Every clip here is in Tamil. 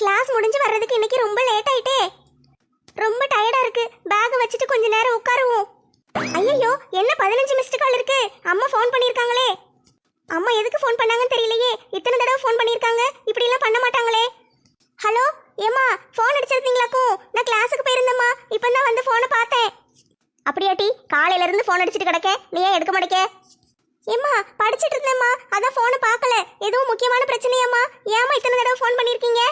கிளாஸ் முடிஞ்சு வர்றதுக்கு இன்னைக்கு ரொம்ப லேட் ஆயிட்டே. ரொம்ப டயர்டா இருக்கு. பேக் வச்சுட்டு கொஞ்ச நேரம் உட்காருவோம். ஐயோ என்ன பதினஞ்சு மிஸ்டு கால் இருக்கு? அம்மா ஃபோன் பண்ணியிருக்காங்களே. அம்மா எதுக்கு ஃபோன் பண்ணாங்கன்னு தெரியலையே. இத்தனை தடவை ஃபோன் பண்ணியிருக்காங்க. இப்படி எல்லாம் பண்ண மாட்டாங்களே. ஹலோ ஏம்மா ஃபோன் அடிச்சிருந்தீங்களாக்கும்? நான் கிளாஸுக்கு போயிருந்தேம்மா. இப்போ தான் வந்து ஃபோனை பார்த்தேன். அப்படியாட்டி காலையில இருந்து ஃபோன் அடிச்சிட்டு கிடக்க? நீ ஏன் எடுக்க மாட்டேக்க? ஏம்மா படிச்சிட்டு இருந்தேம்மா. அதான் ஃபோனை பார்க்கல. எதுவும் முக்கியமான பிரச்சனையாம்மா? ஏம்மா இத்தனை தடவை ஃபோன் பண்ணியிருக்கீங்க?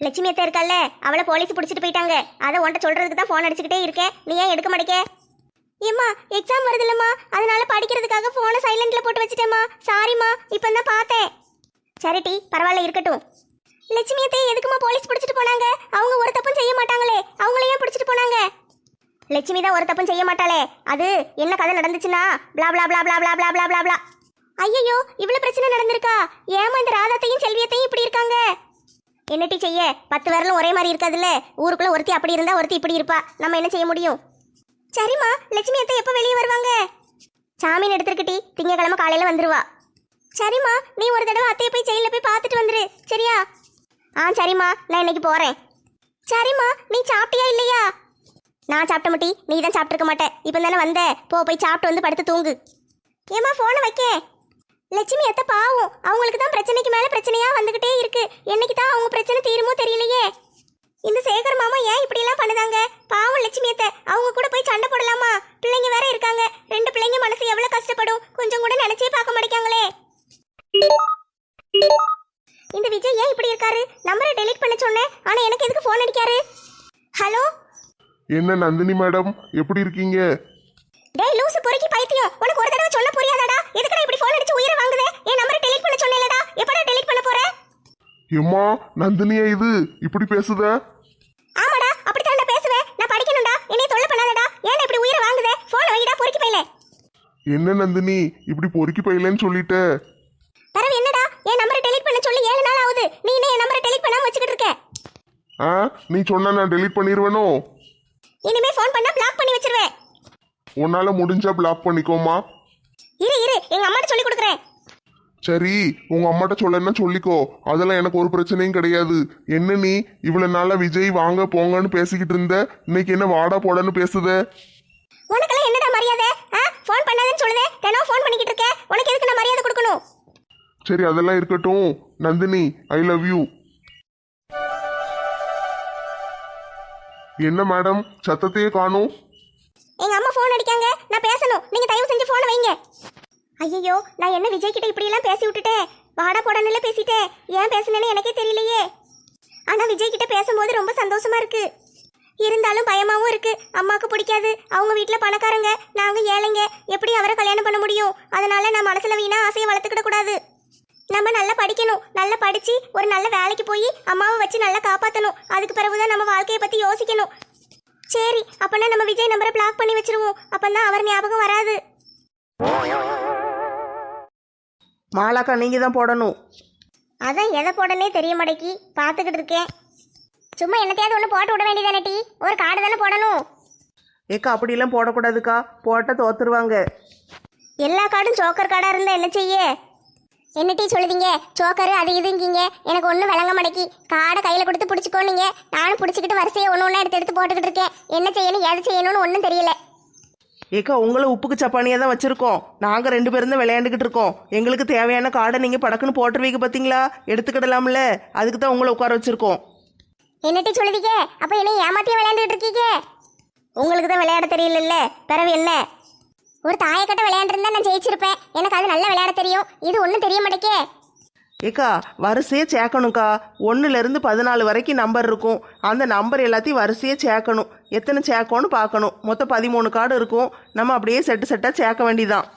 லட்சுமி அத்தை இருக்கல்ல அவளை போலீஸ் பிடிச்சிட்டு போயிட்டாங்க. அதை உன்ட்ட சொல்றதுக்கு தான் ஃபோன் அடிச்சுக்கிட்டே இருக்கேன் நீ ஏன் எடுக்க மாட்டேக்க? ஏம்மா எக்ஸாம் வருதுல்லம்மா. அதனால படிக்கிறதுக்காக ஃபோனை சைலண்ட்ல போட்டு வச்சிட்டேம்மா. சாரிம்மா இப்போ தான் பார்த்தேன். சரிட்டி பரவாயில்ல இருக்கட்டும். லட்சுமி அத்தை எதுக்குமா போலீஸ் பிடிச்சிட்டு போனாங்க? அவங்க ஒரு தப்பும் செய்ய மாட்டாங்களே. அவங்கள ஏன் பிடிச்சிட்டு போனாங்க? லட்சுமி தான் ஒரு தப்பும் செய்ய மாட்டாளே. அது என்ன கதை நடந்துச்சுன்னா blah blah blah blah blah blah blah blah blah ஐயோ இவ்வளவு பிரச்சனை நடந்திருக்கா? ஏமா இந்த ராதாத்தையும் செல்வியத்தையும் இப்படி இருக்காங்க? என்னட்டி செய்ய? பத்து விரலும் ஒரே மாதிரி இருக்காதுல்ல? ஊருக்குள்ள ஒருத்தி அப்படி இருந்தா ஒருத்தி இப்படி இருப்பா. நம்ம என்ன செய்ய முடியும்? சரிம்மா லட்சுமி அத்தை எப்போ வெளியே வருவாங்க? சாமீன் எடுத்துருக்கட்டி திங்கக்கிழமை காலையில வந்துருவா. சரிம்மா நீ ஒரு தடவை அத்தையை போய் ஜெயில போய் பார்த்துட்டு வந்துரு. சரியா? ஆ சரிம்மா நான் இன்னைக்கு போறேன். சரிம்மா நீ சாப்பிட்டியா இல்லையா? நான் சாப்பிட்ட முட்டி நீ தான் சாப்பிட்டுருக்க மாட்டேன் இப்போ தானே வந்த. போ போய் சாப்பிட்டு வந்து படுத்து தூங்கு. ஏம்மா ஃபோனை வைக்கேன்? லட்சுமி அத்தை பாவம். அவங்களுக்கு தான் பிரச்சனைக்கு மேல பிரச்சனையா வந்துகிட்டே இருக்கு. என்னைக்கு தான் அவங்க பிரச்சனை தீருமோ தெரியலையே. இந்த சேகர் மாமா ஏன் இப்படி எல்லாம் பண்ணுதாங்க? பாவம் லட்சுமி அத்தை. அவங்க கூட போய் சண்டை போடலாமா? பிள்ளைங்க வேற இருக்காங்க. ரெண்டு பிள்ளைங்க மனசு எவ்வளவு கஷ்டப்படும். கொஞ்சம் கூட நினைச்சே பார்க்க மாட்டேங்காங்களே. இந்த விஜய் ஏன் இப்படி இருக்காரு? நம்பரை டெலீட் பண்ண சொன்னேன். ஆனா எனக்கு எதுக்கு ஃபோன் அடிக்காரு? ஹலோ என்ன நந்தினி மேடம் எப்படி இருக்கீங்க? டேய் லூசு பொறுக்கி பைத்தியம். உனக்கு ஒரு தடவை சொல்ல புரியாதாடா. எதுக்குடா இப்படி ஃபோன் அடிச்சு உயிரை வாங்குதே? என் நம்பரை டெலீட் பண்ண சொன்னேன்லடா. எப்படா டெலீட் பண்ண போற? எம்மா நந்தினியா இது? இப்படி பேசுத? ஆமாடா அப்படித்தான்டா பேசுவேன் நான் படிக்கணும்டா. என்னைய தொல்லை பண்ணாதடா. ஏன் இப்படி உயிரை வாங்குதே? ஃபோனை வைடா பொறுக்கி பையில. என்ன நந்தினி இப்படி பொறுக்கி பையலன்னு சொல்லிட்ட? பரவ என்னடா? என் நம்பரை டெலீட் பண்ண சொல்லி ஏழு நாள் ஆகுது. நீ இன்னும் என் நம்பரை டெலீட் பண்ணாம வச்சுக்கிட்டு இருக்க. ஆ? நீ சொன்னா நான் டெலீட் பண்ணிடுவேனோ இனிமே ஃபோன் பண்ணா பிளாக் பண்ணி வச்சிருவேன். உன்னால முடிஞ்சா பிளாக் பண்ணிக்கோமா? இரு இரு. எங்க அம்மாட்ட சொல்லி கொடுக்குறேன். சரி உங்க அம்மாட்ட சொல்லன்னா சொல்லிக்கோ. அதெல்லாம் எனக்கு ஒரு பிரச்சனையும் கிடையாது. என்ன நீ இவ்வளவு நாளா விஜய் வாங்க போங்கன்னு பேசிக்கிட்டு இருந்த? இன்னைக்கு என்ன வாடா போடன்னு பேசுத? உனக்கெல்லாம் என்னடா மரியாதை? ஆ? ஃபோன் பண்ணாதேன்னு சொல்லுதே. தினம் ஃபோன் பண்ணிக்கிட்டு இருக்க. உனக்கு எதுக்கு நான் மரியாதை கொடுக்கணும்? சரி அதெல்லாம் இருக்கட்டும். நந்தினி ஐ லவ் யூ என்ன மேடம் சத்தத்தையே காணும். எங்க அம்மா ஃபோன் அடிக்காங்க. நான் பேசணும். நீங்க தயவு செஞ்சு ஃபோனை வைங்க. ஐயோ நான் என்ன விஜய் கிட்ட இப்படி எல்லாம் பேசி விட்டுட்டேன்? வாடா போடான்னு பேசிட்டேன் ஏன் பேசுனேன்னு எனக்கே தெரியலையே. ஆனா விஜய் கிட்ட பேசும்போது ரொம்ப சந்தோஷமா இருக்கு. இருந்தாலும் பயமாவும் இருக்கு. அம்மாவுக்கு பிடிக்காது. அவங்க வீட்டில் பணக்காரங்க. நாங்க ஏழைங்க. எப்படி அவரை கல்யாணம் பண்ண முடியும்? அதனால நான் மனசுல வீணா ஆசையை வளர்த்துக்கிட கூடாது. நம்ம நல்லா படிக்கணும். நல்லா படிச்சு ஒரு நல்ல வேலைக்கு போய் அம்மாவை வச்சு நல்லா காப்பாத்தணும். அதுக்கு பிறகுதான் நம்ம வாழ்க்கையை பத்தி யோசிக்கணும். சரி அப்பனா நம்ம விஜய் நம்பரை பிளாக் பண்ணி வச்சிருவோம். அப்பதான் அவர் ஞாபகம் வராது. மாலாக்கா நீங்கள் தான் போடணும். அதான் எதை போடனே தெரிய மாட்டேக்கி பார்த்துக்கிட்டு இருக்கேன். சும்மா என்னத்தையாவது ஒன்று போட்டு விட வேண்டியதானே டீ ஒரு கார்டு தானே போடணும். ஏக்கா அப்படிலாம் போடக்கூடாதுக்கா. போட்டால் தோத்துருவாங்க. எல்லா கார்டும் ஜோக்கர் கார்டாக இருந்தால் என்ன செய்ய? என்ன டீ சொல்லுதீங்க? ஜோக்கர் அது இதுங்கிங்க. எனக்கு ஒன்றும் விளங்க மாட்டேக்கி கார்டை கையில் கொடுத்து பிடிச்சிக்கோனீங்க நானும் பிடிச்சிக்கிட்டு வரிசையை ஒன்று ஒன்றா எடுத்து எடுத்து போட்டுக்கிட்டு இருக்கேன். என்ன செய்யணும் எது செய்யணும்னு ஒன்றும் தெரியல. ஏக்கா உங்களை உப்புக்கு சப்பானியாக தான் வச்சுருக்கோம். நாங்கள் ரெண்டு பேரும் தான் விளையாண்டுக்கிட்டு இருக்கோம். எங்களுக்கு தேவையான கார்டை நீங்கள் படக்குன்னு போட்டுருவீங்க பார்த்தீங்களா எடுத்துக்கிடலாம்ல. அதுக்கு தான் உங்களை உட்கார வச்சுருக்கோம். என்ன டீ சொல்லுதீங்க? அப்போ என்ன ஏமாத்தியே விளையாண்டுட்டு இருக்கீங்க? உங்களுக்கு தான் விளையாட தெரியலல்ல. பிறவு என்ன? ஒரு தாயக்கட்ட விளையாண்டுருந்தா நான் ஜெயிச்சிருப்பேன். எனக்கு அது நல்லா விளையாட தெரியும். இது ஒன்றும் தெரிய மாட்டேக்கே. ஏக்கா வரிசையாக சேர்க்கணும்க்கா. ஒன்றுலேருந்து பதினாலு வரைக்கும் நம்பர் இருக்கும். அந்த நம்பர் எல்லாத்தையும் வரிசையாக சேர்க்கணும். எத்தனை சேர்க்கணும்னு பார்க்கணும். மொத்தம் பதிமூணு கார்டு இருக்கும். நம்ம அப்படியே செட்டு செட்டாக சேர்க்க வேண்டியதான்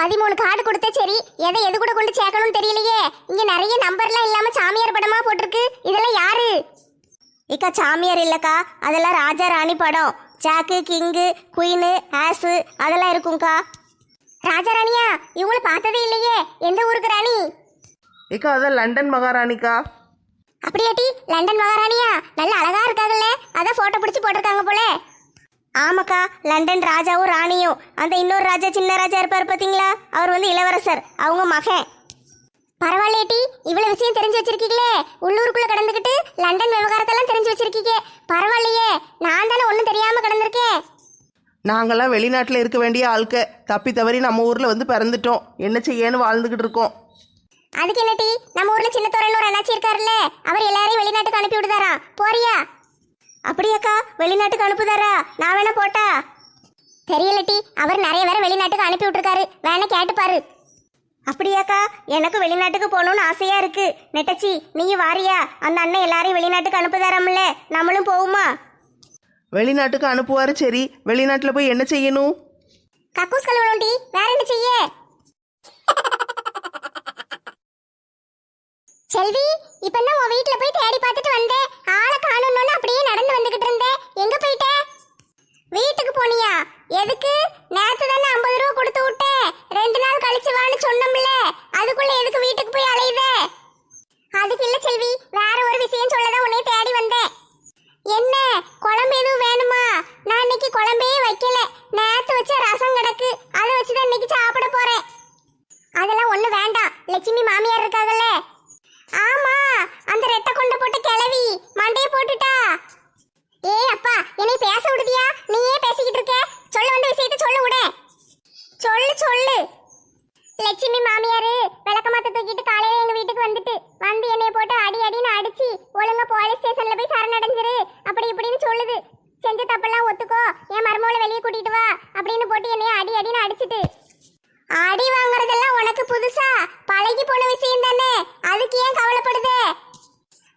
பதிமூணு கார்டு கொடுத்தே சரி. எதை எது கூட கொண்டு சேர்க்கணும்னு தெரியலையே. இங்க நிறைய நம்பர்லாம் இல்லாம சாமியார் படமா போட்டிருக்கு. இதெல்லாம் யாரு? இக்கா சாமியார் இல்லக்கா. அதெல்லாம் ராஜா ராணி படம். ஜாக்கு கிங்கு குயினு ஆசு அதெல்லாம் இருக்கும்க்கா. ராஜா ராணியா இவங்கள பார்த்ததே இல்லையே. எந்த ஊருக்கு ராணி? ஏக்கா அதான் லண்டன் மகாராணிக்கா. அப்படியாட்டி லண்டன் மகாராணியா? நல்ல அழகா இருக்காங்கல்ல அதான் போட்டோ பிடிச்சி போட்டிருக்காங்க போல. ஆமாக்கா லண்டன் ராஜாவும் ராணியும். அந்த இன்னொரு ராஜா சின்ன ராஜா இருப்பார் பாத்தீங்களா? அவர் வந்து இளவரசர் அவங்க மகன். பரவாயில்லையேட்டி இவ்வளவு விஷயம் தெரிஞ்சு வச்சிருக்கீங்களே. உள்ளூருக்குள்ள கடந்துக்கிட்டு லண்டன் விவகாரத்தெல்லாம் தெரிஞ்சு வச்சிருக்கீங்க பரவாயில்லையே நான் தானே ஒன்றும் தெரியாம கடந்திருக்கேன் நாங்களாம் வெளிநாட்டில் இருக்க வேண்டிய ஆளுக்க தப்பி தவறி நம்ம ஊரில் வந்து பிறந்துட்டோம். என்ன செய்யன்னு வாழ்ந்துக்கிட்டு இருக்கோம். அதுக்கு என்ன நம்ம ஊர்ல சின்ன தோரன் ஒரு அண்ணாச்சி இருக்காருல்ல. அவர் எல்லாரையும் வெளிநாட்டுக்கு அனுப்பி விடுதாரா? போறியா? அப்படியாக்கா வெளிநாட்டுக்கு அனுப்புதாரா? நான் வேணா போட்டா? தெரியலட்டி அவர் நிறைய பேரை வெளிநாட்டுக்கு அனுப்பி விட்டுருக்காரு. வேணா கேட்டுப்பாரு அப்படியாக்கா எனக்கு வெளிநாட்டுக்கு போகணும்னு ஆசையா இருக்கு. நெட்டச்சி நீயும் வாரியா? அந்த அண்ணன் எல்லாரையும் வெளிநாட்டுக்கு அனுப்புதாராம்ல. நம்மளும் போவோமா? வெளிநாட்டுக்கு அனுப்புவாரு சரி. வெளிநாட்டுல போய் என்ன செய்யணும்? கக்கூஸ் கழுவணும்டி வேற என்ன செய்ய? செல்வி இப்ப என்ன உன் வீட்டுல போய் தேடி பார்த்துட்டு வந்தேன் ஆளை காணணும்னு அப்படியே நடந்து வந்துகிட்டு இருந்தேன் எங்க போயிட்ட வீட்டுக்கு போனியா எதுக்கு நேத்து தானே ஐம்பது ரூபா கொடுத்து விட்டேன் ரெண்டு நாள் கழிச்சு வான்னு சொன்னோம்ல அதுக்குள்ள எதுக்கு வீட்டுக்கு போய் அலையுத அதுக்கு இல்ல செல்வி வேற ஒரு விஷயம் சொல்லதான் உன்னை தேடி வந்தேன் என்ன குழம்பு எதுவும் வேணுமா நான் இன்னைக்கு குழம்பே வைக்கல நேத்து வச்ச ரசம் கிடக்கு அதை வச்சுதான் இன்னைக்கு சாப்பிட போறேன் அதெல்லாம் ஒண்ணு வேண்டாம் லட்சுமி மாமியார் இருக்காங்கல்ல ஆமா அந்த ரெட்டை கொண்ட போட்டு கிளவி மண்டையை போட்டுட்டா ஏய் அப்பா என்னை பேச விடுதியா நீயே பேசிக்கிட்டு இருக்க சொல்ல வந்த விஷயத்தை சொல்ல விட சொல்லு சொல்லு லட்சுமி மாமியாரு விளக்கமாத்த தூக்கிட்டு காலையில எங்க வீட்டுக்கு வந்துட்டு வந்து என்னைய போட்டு அடி அடின்னு அடிச்சு ஒழுங்கா போலீஸ் ஸ்டேஷன்ல போய் சரணடைஞ்சிரு. அப்படி இப்படின்னு சொல்லுது. செஞ்ச தப்பெல்லாம் ஒத்துக்கோ. என் மருமகளை வெளியே கூட்டிட்டு வா. அப்படின்னு போட்டு என்னைய அடி அடின்னு அடிச்சிட்டு. அடி வாங்குறதெல்லாம் உனக்கு புதுசா? பழகி போன விஷயம் தானே. அதுக்கு ஏன் கவலைப்படுதே?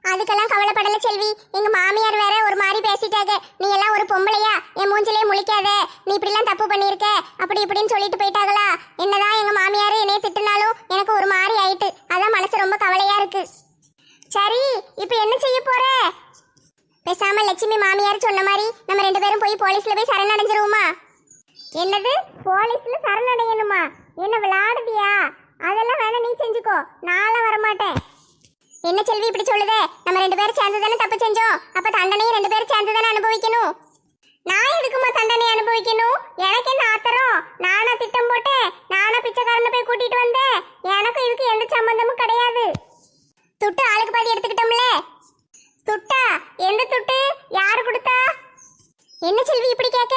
அதுக்கெல்லாம் கவலைப்படல செல்வி. எங்க மாமியார் வேற ஒரு மாதிரி பேசிட்டாங்க. நீ எல்லாம் ஒரு பொம்பளையா? என் மூஞ்சிலே முழிக்காத. நீ இப்படிலாம் தப்பு பண்ணியிருக்க. அப்படி இப்படின்னு சொல்லிட்டு போயிட்டாங்களா? என்னதான் எங்க மாமியார் என்னைய திட்டுனாலும் எனக்கு ஒரு மாதிரி ஆயிட்டு. அதான் மனசு ரொம்ப கவலையா இருக்கு. சரி இப்போ என்ன செய்ய போற? பேசாம லட்சுமி மாமியார் சொன்ன மாதிரி நம்ம ரெண்டு பேரும் போய் போலீஸ்ல போய் சரணடைஞ்சிருவோமா? என்னது? போலீஸ்ல சரணடையணுமா? என்ன விளையாடுதியா? அதெல்லாம் வேணா நீ செஞ்சுக்கோ. நாளை வரமாட்டேன். என்ன செல்வி இப்படி சொல்லுதே? நம்ம ரெண்டு பேரும் சேர்ந்து தானே தப்பு செஞ்சோம்? அப்ப தண்டனையும் ரெண்டு பேரும் சேர்ந்து தானே அனுபவிக்கணும்? நான் எதுக்குமா தண்டனை அனுபவிக்கணும்? எனக்கு என்ன ஆத்திரம்? நானா திட்டம் போட்டேன். நானா பிச்சைக்காரனை போய் கூட்டிட்டு வந்தேன். எனக்கும் இதுக்கு எந்த சம்பந்தமும் கிடையாது. துட்டு ஆளுக்கு பாதி எடுத்துக்கிட்டோம்ல. துட்டா? எந்த துட்டு? யாரு கொடுத்தா? என்ன செல்வி இப்படி கேட்க?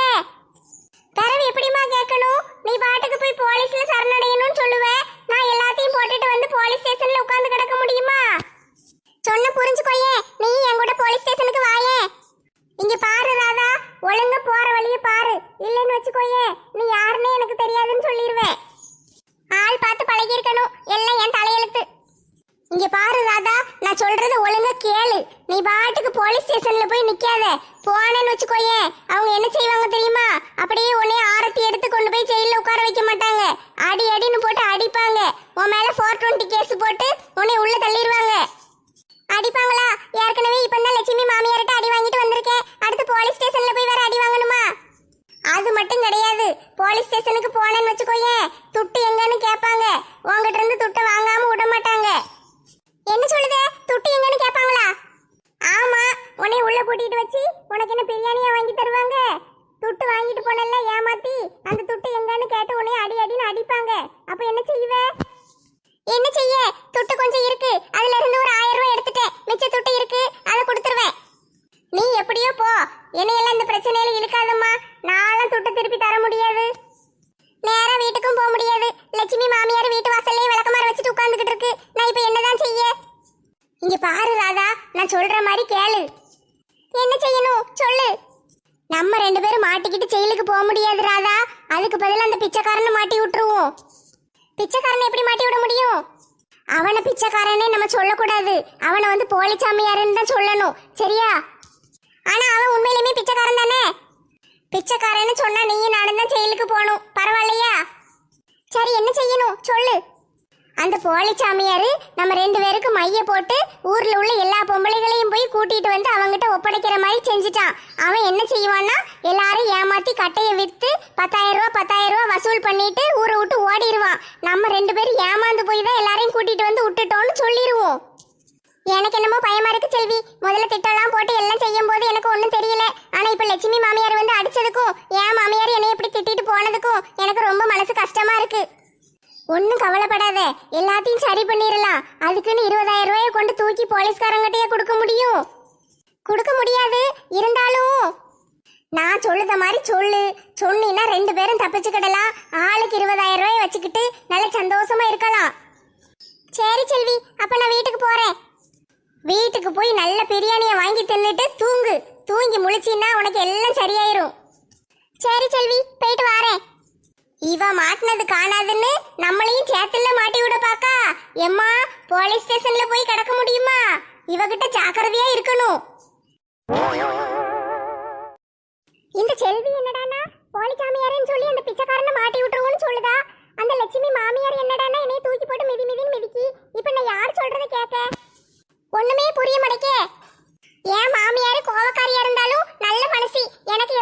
தரவு எப்படிமா கேட்கணும்? நீ பாட்டுக்கு போய் போலீஸ்ல சரணடையணும்னு சொல்லுவ. நான் எல்லாத்தையும் போட்டுட்டு வந்து போலீஸ் ஸ்டேஷன்ல உட்கார்ந்து கிடக்க முடியுமா? சொன்ன புரிஞ்சுக்கோயே நீ என் கூட போலீஸ் ஸ்டேஷனுக்கு வாயே. இங்க பாரு ராதா ஒழுங்க போற வழிய பாரு. இல்லைன்னு வச்சுக்கோயே நீ யாருன்னே எனக்கு தெரியாதுன்னு சொல்லிடுவேன் ஆள் பார்த்து பழகி இருக்கணும் எல்லாம் என் தலையெழுத்து இங்க பாரு ராதா நான் சொல்றது ஒழுங்கா கேளு. நீ பாட்டுக்கு போலீஸ் ஸ்டேஷன்ல போய் நிக்காத. போனேன்னு வச்சுக்கோயே அவங்க என்ன செய்வாங்க தெரியுமா? அப்படியே உன்னே ஆரத்தி எடுத்து கொண்டு போய் ஜெயில உட்கார வைக்க மாட்டாங்க. அடி அடின்னு போட்டு அடிப்பாங்க. உன் மேல ஃபோர் டுவெண்ட்டி கேஸ் போட்டு உன்னை உள்ள தள்ளிடுவாங்க அடிப்பாங்களா? ஏற்கனவே இப்ப தான் லட்சுமி மாமியார்கிட்ட அடி வாங்கிட்டு வந்திருக்கேன். அடுத்து போலீஸ் ஸ்டேஷன்ல போய் வேற அடி வாங்கணுமா? அது மட்டும் கிடையாது. போலீஸ் ஸ்டேஷனுக்கு போனேன்னு வச்சுக்கோயே துட்டு எங்கன்னு கேட்பாங்க. உங்ககிட்ட இருந்து துட்டை வாங்காம விட மாட்டாங்க. என்ன சொல்லுது? துட்டு எங்கன்னு கேட்பாங்களா ஆமா உன்னை உள்ள கூட்டிட்டு வச்சு உனக்கு என்ன பிரியாணியா வாங்கி தருவாங்க? துட்டு வாங்கிட்டு போனல ஏமாத்தி அந்த துட்டு எங்கன்னு கேட்டு உன்னை அடி அடின்னு அடிப்பாங்க. அப்ப என்ன செய்வ? என்ன செய்ய? துட்டு கொஞ்சம் இருக்கு. அதுல இருந்து ஒரு ஆயிரம் ரூபாய் எடுத்துட்டேன். மிச்ச துட்டு இருக்கு. அதை கொடுத்துருவேன். நீ எப்படியோ போ. என்னையெல்லாம் இந்த பிரச்சனையில இழுக்காதம்மா. நானும் துட்டு திருப்பி தர முடியாது. நேரா வீட்டுக்கும் போக முடியாது. லட்சுமி மாமியார் வீட்டு வாசல்லே சாம்பார் வச்சுட்டு உட்கார்ந்துகிட்டு இருக்கு. நான் இப்போ என்னதான் செய்ய? இங்க பாரு ராதா நான் சொல்ற மாதிரி கேளு. என்ன செய்யணும்? சொல்லு. நம்ம ரெண்டு பேரும் மாட்டிக்கிட்டு ஜெயிலுக்கு போக முடியாது ராதா. அதுக்கு பதில் அந்த பிச்சைக்காரனை மாட்டி விட்டுருவோம். பிச்சைக்காரனை எப்படி மாட்டி விட முடியும்? அவனை பிச்சைக்காரனே நம்ம சொல்லக்கூடாது. அவனை வந்து போலிச்சாமியாருன்னு தான் சொல்லணும். சரியா? ஆனா அவன் உண்மையிலுமே பிச்சைக்காரன் தானே? பிச்சைக்காரன்னு சொன்னா நீயும் நானும் தான் ஜெயிலுக்கு போகணும். பரவாயில்லையா? சரி என்ன செய்யணும்? சொல்லு. அந்த போலிச்சாமியாரு நம்ம ரெண்டு பேருக்கு மைய போட்டு ஊர்ல உள்ள எல்லா பொம்பளைகளையும் போய் கூட்டிட்டு வந்து அவங்கிட்ட ஒப்படைக்கிற மாதிரி செஞ்சுட்டான். அவன் என்ன செய்வான்னா எல்லாரும் ஏமாத்தி கட்டையை வித்து பத்தாயிரம் ரூபா பத்தாயிரம் ரூபா வசூல் பண்ணிட்டு ஊரை விட்டு ஓடிடுவான் நம்ம ரெண்டு பேரும் ஏமாந்து போய் தான் எல்லாரையும் கூட்டிட்டு வந்து விட்டுட்டோம்னு சொல்லிடுவோம் எனக்கு என்னமோ பயமா இருக்கு செல்வி. முதல்ல திட்டம்லாம் போட்டு எல்லாம் செய்யும் போது எனக்கு ஒன்றும் தெரியல. ஆனா இப்ப லட்சுமி மாமியார் வந்து அடிச்சதுக்கும் என் மாமியார் என்னை இப்படி திட்டிட்டு போனதுக்கும் எனக்கு ரொம்ப மனசு கஷ்டமா இருக்கு. ஒன்றும் கவலைப்படாத. எல்லாத்தையும் சரி பண்ணிடலாம் அதுக்குன்னு இருபதாயிரம் ரூபாயை கொண்டு தூக்கி போலீஸ்காரங்கிட்டயே கொடுக்க முடியும். கொடுக்க முடியாது. இருந்தாலும் நான் சொல்லுத மாதிரி சொல்லு. சொன்னீன்னா ரெண்டு பேரும் தப்பிச்சுக்கிடலாம். ஆளுக்கு இருபதாயிரம் ரூபாய் வச்சுக்கிட்டு நல்ல சந்தோஷமா இருக்கலாம். சரி செல்வி அப்ப நான் வீட்டுக்கு போறேன். வீட்டுக்கு போய் நல்ல பிரியாணியை வாங்கி தின்னுட்டு தூங்கு. தூங்கி முழிச்சின்னா உனக்கு எல்லாம் சரியாயிரும். சரி செல்வி போயிட்டு வாரேன். இவ மாட்டினது காணாதுன்னு நம்மளையும் சேத்துல மாட்டி விட பாக்கா. எம்மா போலீஸ் ஸ்டேஷன்ல போய் கிடக்க முடியுமா? இவகிட்ட ஜாக்கிரதையா இருக்கணும். இந்த செல்வி என்னடானா போலி சாமியாரன்னு சொல்லி அந்த பிச்சைக்காரனை மாட்டி விட்டுருவோன்னு சொல்லுதா? அந்த லட்சுமி மாமியார் என்னடானா என்னைய தூக்கி போட்டு மிதி மிதின்னு மிதிக்கி இப்ப நான் யார் சொல்றதை கேட்க ஒண்ணுமே புரிய மாட்டேக்கே. என் மாமியார் கோவக்காரியா இருந்தாலும் நல்ல மனசி. எனக்கு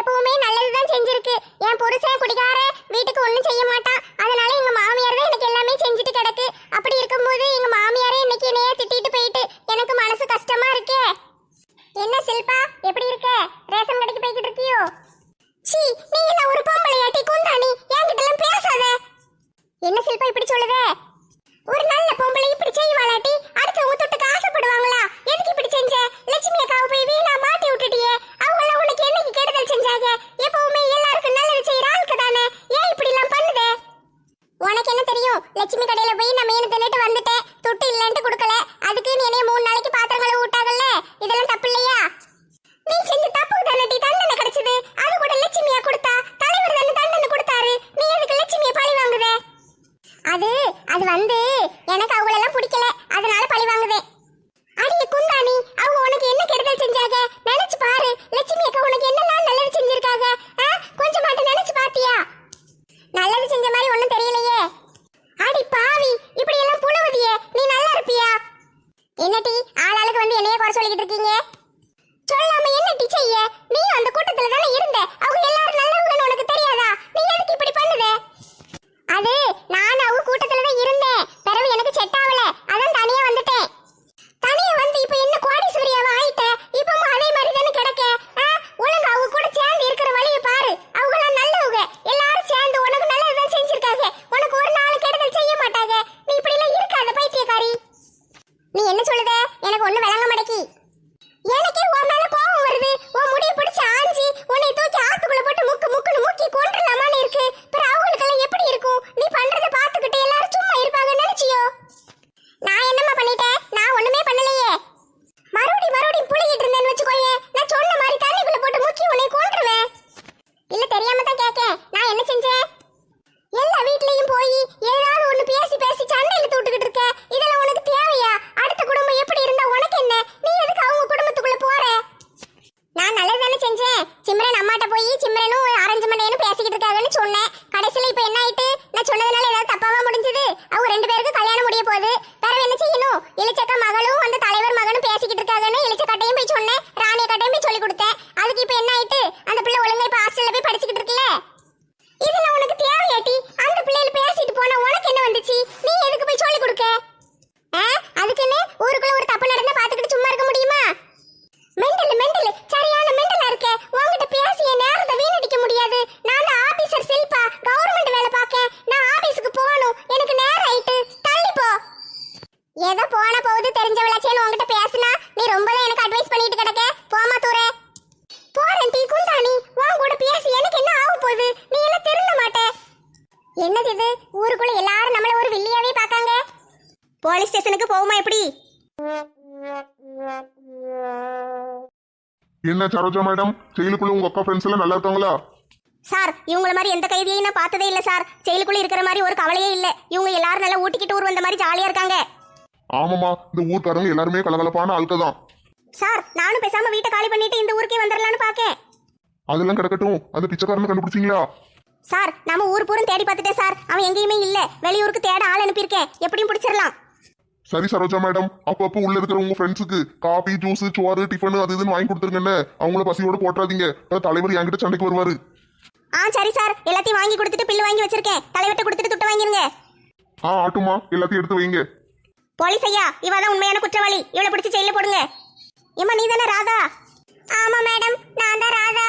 போகுது தெரிஞ்சவளாச்சேன்னு உன்கிட்ட பேசுனா நீ ரொம்ப தான் எனக்கு அட்வைஸ் பண்ணிட்டு கிடக்க. போமா தூரே. போறேன் டீ குந்தாணி உன் கூட பேசி எனக்கு என்ன ஆக போகுது? நீ எல்லாம் திருந்த மாட்ட? என்னது இது? ஊருக்குள்ள எல்லாரும் நம்மள ஒரு வில்லியாவே பார்க்காங்க. போலீஸ் ஸ்டேஷனுக்கு போகுமா எப்படி? என்ன சரோஜா மேடம்? ஜெயிலுக்குள்ள உங்க அக்கா ஃப்ரெண்ட்ஸ் எல்லாம் நல்லா இருக்காங்களா? சார் இவங்கள மாதிரி எந்த கைதியையும் நான் பார்த்ததே இல்லை சார். ஜெயிலுக்குள்ள இருக்கிற மாதிரி ஒரு கவலையே இல்லை. இவங்க எல்லாரும் நல்லா ஊட்டிக்கிட்டு ஊர் வந்த மாதிரி ஜாலியா இருக்காங்க. ஆமாமா இந்த ஊர்க்காரங்க எல்லாருமே கலகலப்பான ஆட்கள் தான் சார் நானும் பேசாம வீட்டை காலி பண்ணிட்டு இந்த ஊருக்கே வந்துடலான்னு பாக்கேன். அதெல்லாம் கிடக்கட்டும். அந்த பிச்சைக்காரனை கண்டுபிடிச்சிங்களா? சார் நம்ம ஊர் பூரம் தேடி பார்த்துட்டேன் சார். அவன் எங்கேயுமே இல்ல. வெளியூருக்கு தேட ஆள் அனுப்பியிருக்கேன். எப்படியும் பிடிச்சிடலாம் சரி சரோஜா மேடம். அப்பப்போ உள்ள இருக்கிற உங்க ஃப்ரெண்ட்ஸுக்கு காபி ஜூஸ் சோறு டிஃபன் அது இதுன்னு வாங்கி கொடுத்துருங்கன்னு அவங்கள பசியோட போட்டுறாதீங்க. அப்புறம் தலைவர் என்கிட்ட சண்டைக்கு வருவாரு. ஆ சரி சார். எல்லாத்தையும் வாங்கி கொடுத்துட்டு பில்லு வாங்கி வச்சிருக்கேன். தலைவர்கிட்ட கொடுத்துட்டு துட்டை வாங்கிருங்க. ஆ ஆட்டுமா எல்லாத்தையும் எடுத்து வைங்க. போலீஸ் ஐயா இவ தான் உண்மையான குற்றவாளி. இவளை பிடிச்சி ஜெயில போடுங்க. ஏம்மா நீ தானே ராதா? ஆமா மேடம் நான் தான் ராதா.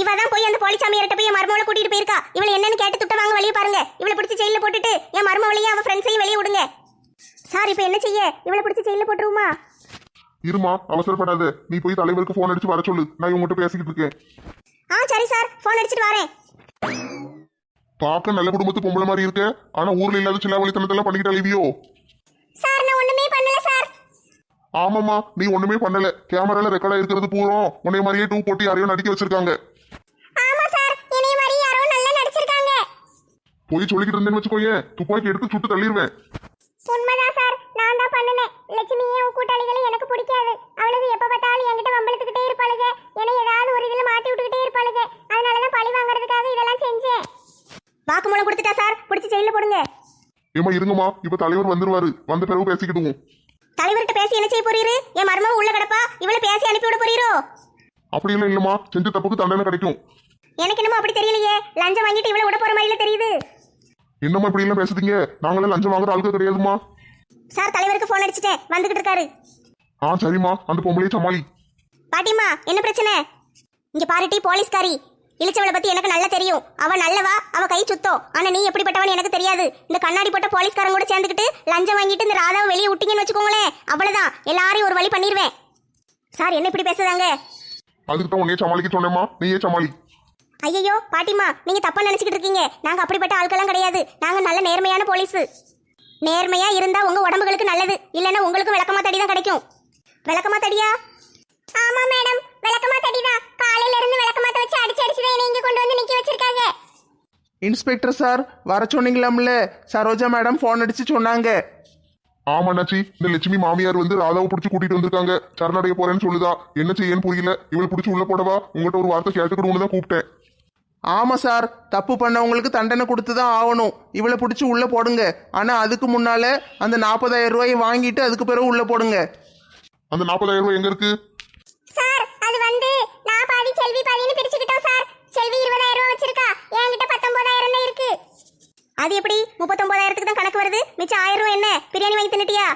இவ தான் போய் அந்த போலிச்சாமியார்ட்ட போய் என் மருமகளை கூட்டிட்டு போயிருக்கா. இவளை என்னன்னு கேட்டு துட்ட வாங்க வழிய பாருங்க. இவளை பிடிச்சி ஜெயில போட்டுட்டு என் மருமவளையும் அவ ஃப்ரெண்ட்ஸையும் வெளியே விடுங்க. சார் இப்போ என்ன செய்ய? இவளை பிடிச்சி ஜெயில போட்டுருவோமா? இருமா அவசரப்படாத. நீ போய் தலைவருக்கு ஃபோன் அடிச்சு வர சொல்லு. நான் இவங்ககிட்ட பேசிக்கிட்டு இருக்கேன். ஆ சரி சார் ஃபோன் அடிச்சிட்டு வரேன். பார்க்க நல்ல குடும்பத்து பொம்பளை மாதிரி இருக்க. ஆனா ஊர்ல இல்லாத சிலாவளித்தனத்தெல்லாம் பண்ணிக்கிட்டு அழிவியோ? சார் நான் ஒண்ணுமே பண்ணல சார். ஆமாமா நீ ஒண்ணுமே பண்ணல. கேமரால ரெக்கார்டா இருக்கிறது பூரம் உன்னை மாதிரியே டூ போட்டு யாரையும் நடிக்க வச்சிருக்காங்க. ஆமா சார் இணைய மாதிரி யாரோ நல்லா நடிச்சிருக்காங்க. போய் சொல்லிக்கிட்டு இருந்தேன்னு வச்சுக்கோயேன் துப்பாக்கி எடுத்து சுட்டு தள்ளிடுவேன் உண்மைதான் சார் நான் தான் பண்ணினேன். லட்சுமியும் கூட்டாளிகளும் எனக்கு பிடிக்காது. அவளுக்கு எப்ப பார்த்தாலும் என்கிட்ட வம்பளத்துக்கிட்டே இருப்பாளுங்க. என்னை ஏதாவது ஒரு இதுல மாட்டி விட்டுக்கிட்டே இருப்பாளுங்க. அதனால தான் பழி வாங்குறதுக்காக இதெல்லாம் செஞ்சேன். வாக்குமூலம் கொடுத்துட்டா சார்? பிடிச்சி ஜெயில போடுங்க. ஏமா இருங்கம்மா. இப்ப தலைவர் வந்துருவாரு. வந்த பிறகு பேசிக்கிடுவோம். தலைவர்கிட்ட பேசி என்ன செய்ய போறீரு? என் மருமக உள்ள கிடப்பா. இவளை பேசி அனுப்பி விட போறீரோ? அப்படி எல்லாம் இல்லம்மா. செஞ்ச தப்புக்கு தண்டனை கிடைக்கும். எனக்கு என்னமோ அப்படி தெரியலையே. லஞ்சம் வாங்கிட்டு இவளை விட போற மாதிரில தெரியுது. என்னம்மா இப்படி எல்லாம் பேசுறீங்க நாங்களே லஞ்சம் வாங்குற ஆளுக்கு கிடையாதுமா சார் தலைவருக்கு ஃபோன் அடிச்சிட்டேன். வந்துகிட்டு இருக்காரு. ஆ சரிம்மா. அந்த பொம்பளையை சமாளி. பாட்டிமா என்ன பிரச்சனை? இங்க பாருட்டி போலீஸ்காரி. இளிச்சவளை பத்தி எனக்கு நல்லா தெரியும். அவ நல்லவா? அவ கை சுத்தம். ஆனா நீ எப்படிப்பட்டவன் எனக்கு தெரியாது. இந்த கண்ணாடி போட்ட போலீஸ்காரங்க கூட சேர்ந்துக்கிட்டு லஞ்சம் வாங்கிட்டு இந்த ராதாவை வெளியே விட்டீங்கன்னு வச்சுக்கோங்களேன். அவ்வளவுதான். எல்லாரையும் ஒரு வழி பண்ணிடுவேன் சார் என்ன இப்படி பேசுறாங்க? அதுக்கு தான் உன்னையே சமாளிக்க சொன்னேம்மா. நீயே சமாளி. ஐயோ பாட்டிமா நீங்க தப்பா நினைச்சுக்கிட்டு இருக்கீங்க. நாங்க அப்படிப்பட்ட ஆட்கள்லாம் கிடையாது. நாங்க நல்ல நேர்மையான போலீஸ். நேர்மையா இருந்தா உங்க உடம்புகளுக்கு நல்லது. இல்லைன்னா உங்களுக்கு விளக்கமா தடி தான் கிடைக்கும். விளக்கமா தடியா? ஆமா மேடம். விளக்கமா தடி தான் காலையில இருந்து விளக்கமாத்த வச்சு அடிச்சு அடிச்சு தான் இங்க கொண்டு வந்து நிக்க வச்சிருக்காங்க. இன்ஸ்பெக்டர் சார் வர சொன்னீங்களாம்ல? சரோஜா மேடம் ஃபோன் அடிச்சு சொன்னாங்க. ஆமா அண்ணாச்சி. இந்த லட்சுமி மாமியார் வந்து ராதாவை பிடிச்சி கூட்டிட்டு வந்திருக்காங்க. சரணடைய போறேன்னு சொல்லுதா. என்ன செய்யன்னு புரியல. இவளை பிடிச்சி உள்ள போடவா? உங்ககிட்ட ஒரு வார்த்தை கேட்டுக்கணும்னு தான் கூப்பிட்டேன். ஆமாம் சார். தப்பு பண்ணவங்களுக்கு தண்டனை கொடுத்து தான் ஆகணும். இவளை பிடிச்சி உள்ளே போடுங்க. ஆனால் அதுக்கு முன்னால் அந்த நாற்பதாயிரம் ரூபாயை வாங்கிட்டு அதுக்கு பிறகு உள்ளே போடுங்க. அந்த நாற்பதாயிரம் ரூபாய் எங்க இருக்கு? அது வந்து நான் பாதி செல்வி பாதின்னு பிரிச்சுக்கிட்டோம் சார். செல்வி இருபதாயிரம் ரூபாய் வச்சிருக்கா. என்கிட்ட பத்தொன்பதாயிரம் தான் இருக்கு. அது எப்படி? முப்பத்தொன்பதாயிரத்துக்கு தான் கணக்கு வருது? மிச்சம் ஆயிரம் ரூபாய் என்ன? பிரியாணி வாங்கி தின்னுட்டியா?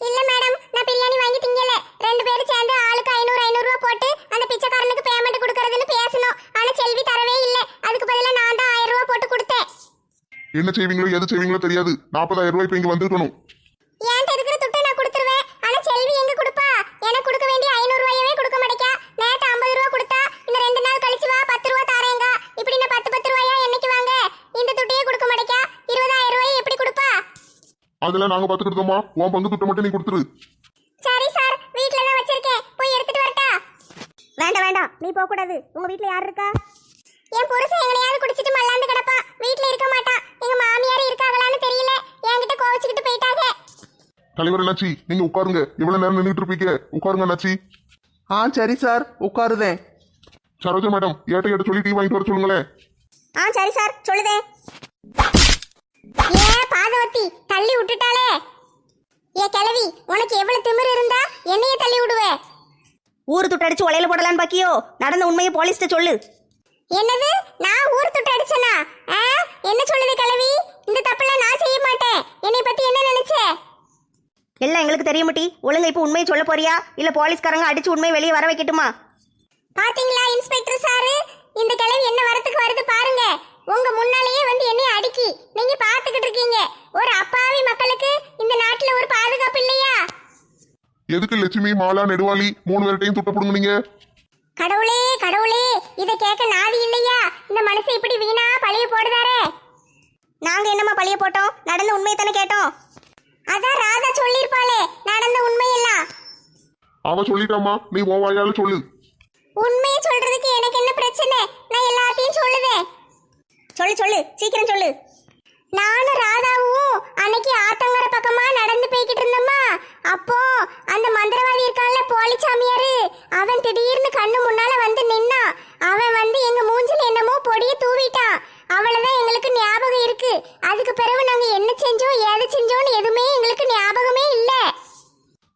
இல்ல மேடம் நான் பிரியாணி வாங்கி திங்கல. ரெண்டு பேரும் சேர்ந்து ஆளுக்கு ஐநூறு ஐநூறு ரூபாய் போட்டு அந்த பிச்சைக்காரனுக்கு பேமெண்ட் கொடுக்கறதுன்னு பேசணும். ஆனா செல்வி தரவே இல்ல. அதுக்கு பதிலா நான் தான் ஆயிரம் ரூபாய் போட்டு கொடுத்தேன். என்ன செய்வீங்களோ எது செய்வீங்களோ தெரியாது. நாற்பதாயிரம் ரூபாய் இப்ப இங்க வந்திருக்கணும் என்கிட்ட இருக்கிற துட்டை நான் கொடுத்துருவேன் ஆனா செல்வி எங்க கொடுப்பா எனக்கு கொடுக்க வேண்டிய ஐநூறு ரூபாயவே கொடுக்க மாட்டேக்கா நேத்து ஐம்பது ரூபா கொடுத்தா இந்த ரெண்டு நாள் கழிச்சு வா பத்து ரூபா தாரேங்க இப்படி நான் பத்து பத்து ரூபாயா என்னைக்கு வாங்க இந்த துட்டையே கொடுக்க மாட்டேக்கா இருபதாயிரம் ரூபாய் எப்படி கொடுப்பா அதெல்லாம் நாங்க பாத்துக்கிட்டோமா உன் பங்கு துட்டை மட்டும் நீ கொடுத்துரு. சரி சார் வீட்ல தான் வச்சிருக்கேன். போய் எடுத்துட்டு வரட்டா? வேண்டாம் வேண்டாம். நீ போக கூடாது உங்க வீட்ல யார் இருக்கா? என் புருஷன் எங்கனையாவது குடிச்சிட்டு மல்லாந்து கிடப்பா. வீட்ல இருக்க மாட்டான். எங்க மாமியார் இருக்காங்களான்னு தெரியல. என்கிட்ட கோவச்சுக்கிட்டு போயிட்டாங்க. தலைவர் அண்ணாச்சி நீங்க உட்காருங்க. இவ்வளவு நேரம் நின்றுட்டு இருப்பீங்க. உட்காருங்க அண்ணாச்சி ஆ சரி சார். உட்காருதேன். சரோஜா மேடம் ஏட்ட ஏட்ட சொல்லி டீ வாங்கிட்டு வர சொல்லுங்களேன். ஆ சரி சார். சொல்லுதே ஏ பாதவத்தி தள்ளி விட்டுட்டாளே. ஏ கிழவி உனக்கு எவ்வளவு திமிரு இருந்தா என்னைய தள்ளி விடுவே. ஊர் துட்டடிச்சு உலையில போடலான்னு பாக்கியோ? நடந்த உண்மையை போலீஸ்ட்ட சொல்லு. என்னது? நான் ஊர் தொட்டு அடிச்சனா? என்ன சொல்லுது கிழவி? இந்த தப்பெல்லாம் நான் செய்ய மாட்டேன். என்னை பத்தி என்ன நினைச்ச? எல்லாம் எங்களுக்கு தெரியுமட்டி ஒழுங்கா இப்போ உண்மையை சொல்ல போறியா? இல்ல போலீஸ்காரங்க அடிச்சு உண்மையை வெளியே வர வைக்கட்டுமா? பாத்தீங்களா இன்ஸ்பெக்டர் சாரு? இந்த கிழவி என்ன வரத்துக்கு வருது பாருங்க. உங்க முன்னாலேயே வந்து என்னை அடிக்கி. நீங்க பாத்துக்கிட்டு இருக்கீங்க. ஒரு அப்பாவி மக்களுக்கு இந்த நாட்டுல ஒரு பாதுகாப்பு இல்லையா? எதுக்கு லட்சுமி மாலா நெடுவாளி மூணு பேர்ட்டையும் துட்ட பிடுங்குனீங்க? கடவுளே கடவுளே இத கேட்க நாதி இல்லையா? இந்த மனசு இப்படி வீணா பழிய போடுதாரே. நாங்க என்னம்மா பழிய போட்டோம்? நடந்த உண்மையை தானே கேட்டோம். அதான் ராதா சொல்லிருப்பாளே நடந்த உண்மையெல்லாம். அவ சொல்லிட்டாமா நீ உன் வாயால சொல்லு. உண்மையை சொல்றதுக்கு எனக்கு என்ன பிரச்சனை? நான் எல்லாத்தையும் சொல்லுதேன். சொல்லு சொல்லு. சீக்கிரம் சொல்லு. நானும் ராதாவும் அன்னைக்கு ஆத்தங்கர பக்கமா நடந்து போய்கிட்டு இருந்தோமா அப்போ அந்த மந்திரவாதி இருக்கான்ல போலிச்சாமியாரு. அவன் திடீர்னு கண்ணு முன்னால வந்து நின்னான் அவன் வந்து எங்க மூஞ்சில் என்னமோ பொடிய தூவிட்டான். அவ்வளவுதான் எங்களுக்கு ஞாபகம் இருக்கு. அதுக்கு பிறகு நாங்க என்ன செஞ்சோம் ஏது செஞ்சோம்னு எதுவுமே எங்களுக்கு ஞாபகமே இல்ல.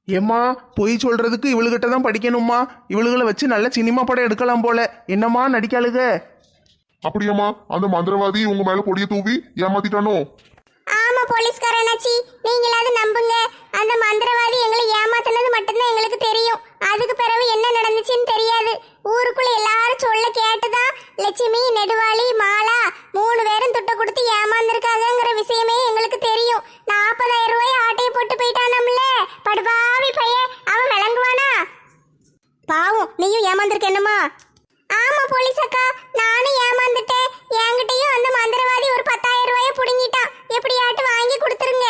ஏம்மா பொய் சொல்றதுக்கு இவளுகிட்ட தான் படிக்கணுமா இவளுகளை வச்சு நல்ல சினிமா படம் எடுக்கலாம் போல. என்னம்மா நடிக்காளுக? அப்படியாம்மா அந்த மந்திரவாதி உங்க மேல பொடியை தூவி ஏமாத்திட்டானோ? ஆமா போலீஸ்காரனாச்சி நீங்களாவது நம்புங்க. அந்த மந்திரவாதி எங்களை ஏமாத்தினது மட்டும்தான் எங்களுக்கு தெரியும். அதுக்கு பிறகு என்ன நடந்துச்சுன்னு தெரியாது. ஊருக்குள்ள எல்லாரும் சொல்ல கேட்டுதான் லட்சுமி நெடுவாளி மாலா மூணு பேரும் துட்டை கொடுத்து ஏமாந்துருக்காங்கங்கிற விஷயமே எங்களுக்கு தெரியும். நாற்பதாயிரம் ரூபாய் ஆட்டையை போட்டு போயிட்டானம்ல. படுபாவி பையன். அவன் விளங்குவானா? பாவம் நீயும் ஏமாந்துருக்க என்னம்மா? ஆமா போலீஸ் அக்கா. நானும் ஏமாந்துட்டேன். என்கிட்டயும் அந்த மந்திரவாதி ஒரு பத்தாயிரம் ரூபாய புடுங்கிட்டான். எப்படியாட்டு வாங்கி கொடுத்துருங்க.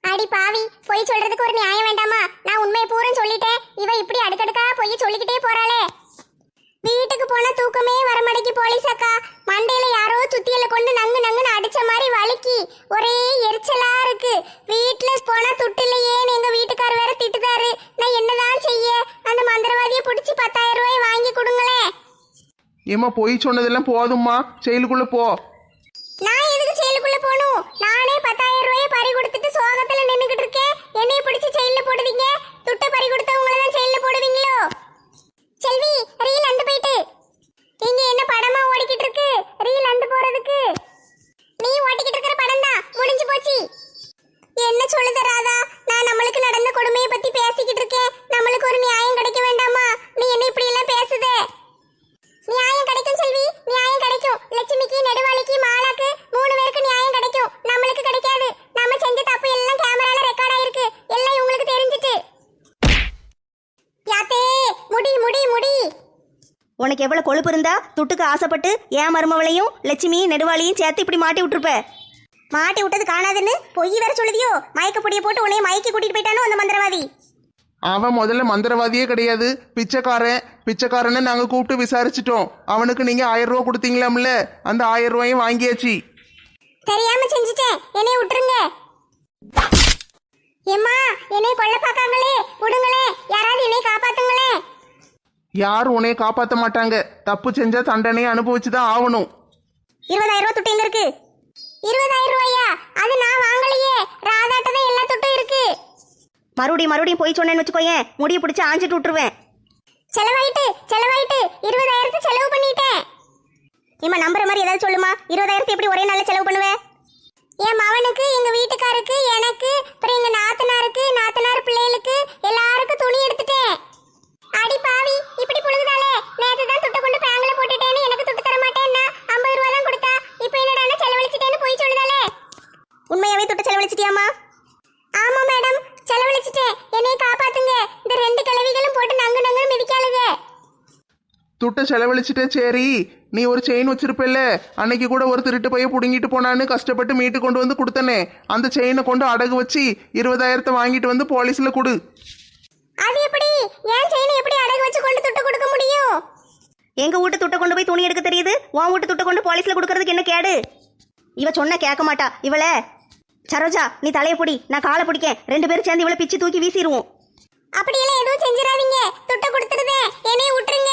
அடி பாவி பொய் சொல்றதுக்கு ஒரு நியாயம் வேண்டாமா? நான் உண்மையை பூரம் சொல்லிட்டேன். இவ இப்படி அடுக்கடுக்கா பொய் சொல்லிக்கிட்டே போறாளே. வீட்டுக்கு போனா தூக்கமே வரமடைக்கு போலீஸ் அக்கா மண்டையில யாரோ சுத்தியல கொண்டு நங்கு நங்குன்னு அடிச்ச மாதிரி வலிக்கி ஒரே எரிச்சலா இருக்கு. வீட்டுல போனா துட்டு இல்லையேன்னு எங்க வீட்டுக்கார் வேற திட்டுதாரு. நான் என்னதான் செய்ய? அந்த மந்திரவாதியை பிடிச்சி பத்தாயிரம் ரூபாய் வாங்கி கொடுங்களேன். ஏம்மா பொய் சொன்னதெல்லாம் போதும்மா. செயலுக்குள்ள போ. நான் எதுக்கு செயலுக்குள்ள போகணும்? நானே பத்தாயிரம் ரூபாயை பறி கொடுத்துட்டு சோகத்துல நின்னுகிட்டு இருக்கேன். என்னைய பிடிச்சி செயல்ல போடுவீங்க துட்டை பறி கொடுத்தவங்கள தான் செயல்ல போடுவீங்களோ? செல்வி ரீல் அந்த போயிட்டு. இங்க என்ன படமா ஓடிக்கிட்டு இருக்கு ரீல் அண்டு போறதுக்கு. நீ ஓட்டிக்கிட்டு இருக்கிற படம் தான் முடிஞ்சு போச்சு. என்ன சொல்லுதராத ராதா நான் நம்மளுக்கு நடந்த கொடுமையை பத்தி பேசிக்கிட்டு இருக்கேன் நம்மளுக்கு ஒரு நியாயம் கிடைக்க வேண்டாமா நீ என்ன இப்படி எல்லாம் பேசுதே நியாயம் கிடைக்கும் செல்வி நியாயம் கிடைக்கும் லட்சுமிக்கு நெடுவாளிக்கு மாலாக்கு மூணு பேருக்கு நியாயம் கிடைக்கும் நம்மளுக்கு கிடைக்காது நம்ம செஞ்ச தப்பு எல்லாம் கேமரால ரெக்கார்ட் ஆயிருக்கு எல்லாம் இவங்களுக்கு தெரிஞ்சிட்டு யாத்தே முடி முடி முடி உனக்கு எவ்வளவு கொழுப்பு இருந்தா துட்டுக்கு ஆசைப்பட்டு ஏன் மருமவளையும் லட்சுமி நெடுவாளியும் சேர்த்து இப்படி மாட்டி விட்டுருப்ப. மாட்டி விட்டது காணாதுன்னு பொய் வேற சொல்லுதியோ? மயக்க பொடியை போட்டு உன்னைய மயக்கி கூட்டிட்டு போயிட்டானோ அந்த மந்திரவாதி? அவன் முதல்ல மந்திரவாதியே கிடையாது. பிச்சைக்காரன் பிச்சைக்காரனை நாங்க கூப்பிட்டு விசாரிச்சிட்டோம். அவனுக்கு நீங்க ஆயிரம் ரூபா கொடுத்தீங்களாம்ல? அந்த ஆயிரம் ரூபாயும் வாங்கியாச்சு. தெரியாம செஞ்சுட்டேன். என்னைய விட்டுருங்க. ஏம்மா என்னைய கொல்ல பார்க்காங்களே. விடுங்களே யாராவது என்னைய காப்பாத்துங்களே யாரும் உன்னைய காப்பாத்த மாட்டாங்க. தப்பு செஞ்சா தண்டனையை அனுபவிச்சு தான் ஆகணும். இருபதாயிரம் ரூபாய் துட்டு எங்க இருக்கு? இருபதாயிரம் ரூபாயா? அது நான் வாங்கலையே. ராதாட்ட தான் எல்லா துட்டும் இருக்கு. மறுபடியும் மறுபடியும் போய் சொன்னேன்னு வச்சுக்கோயேன். முடிய பிடிச்சி ஆஞ்சிட்டு விட்டுருவேன். செலவாயிட்டு செலவாயிட்டு இருபதாயிரத்து செலவு பண்ணிட்டேன். இம்மா நம்புற மாதிரி ஏதாவது சொல்லுமா? இருபதாயிரத்து எப்படி ஒரே நாள்ல செலவு பண்ணுவேன் என் மவனுக்கு எங்க வீட்டுக்காருக்கு எனக்கு அப்புறம் எங்க நாத்தனாருக்கு நாத்தனார் பிள்ளைகளுக்கு எல்லாருக்கும் துணி எடுத்துட்டேன். அடி பாவி இப்படி புழுகுதாலே? நேத்து தான் துட்டை கொண்டு பேங்க்ல போட்டுட்டேன்னு எனக்கு துட்டு தர மாட்டேன்னா ஐம்பது ரூபா தான் கொடுத்தா இப்போ என்னடான்னா செலவழிச்சிட்டேன்னு போய் சொல்லுதாலே? உண்மையாவே துட்டு செலவழிச்சிட்டியாமா ஆமா மேடம் செலவழிச்சிட்டேன். என்னைய காப்பாத்துங்க. இந்த ரெண்டு கிழவிகளும் போட்டு நங்கு நங்குன்னு மிதிக்காளுங்க துட்டை செலவழிச்சிட்டே சரி. நீ ஒரு செயின் வச்சிருப்பல்ல? அன்னைக்கு கூட ஒரு திருட்டு பைய புடுங்கிட்டு போனான்னு கஷ்டப்பட்டு மீட்டு கொண்டு வந்து கொடுத்தனே. அந்த செயினை கொண்டு அடகு வச்சு இருபதாயிரத்தை வாங்கிட்டு வந்து போலீஸ்ல கொடு. அது எப்படி? ஏன் செயினை எப்படி அடகு வச்சு கொண்டு துட்டு கொடுக்க முடியும்? எங்க வீட்டு துட்டை கொண்டு போய் துணி எடுக்க தெரியுது? உன் வீட்டு துட்டை கொண்டு போலீஸ்ல கொடுக்கறதுக்கு என்ன கேடு? இவ சொன்ன கேட்க மாட்டா. இவளே சரோஜா நீ தலைய பிடி. நான் காலை பிடிக்கேன். ரெண்டு பேரும் சேர்ந்து இவளை பிச்சு தூக்கி வீசிடுவோம் அப்படியெல்லாம் எதுவும் செஞ்சிடாதீங்க. துட்டை கொடுத்துருதே என்னைய விட்டுருங்க.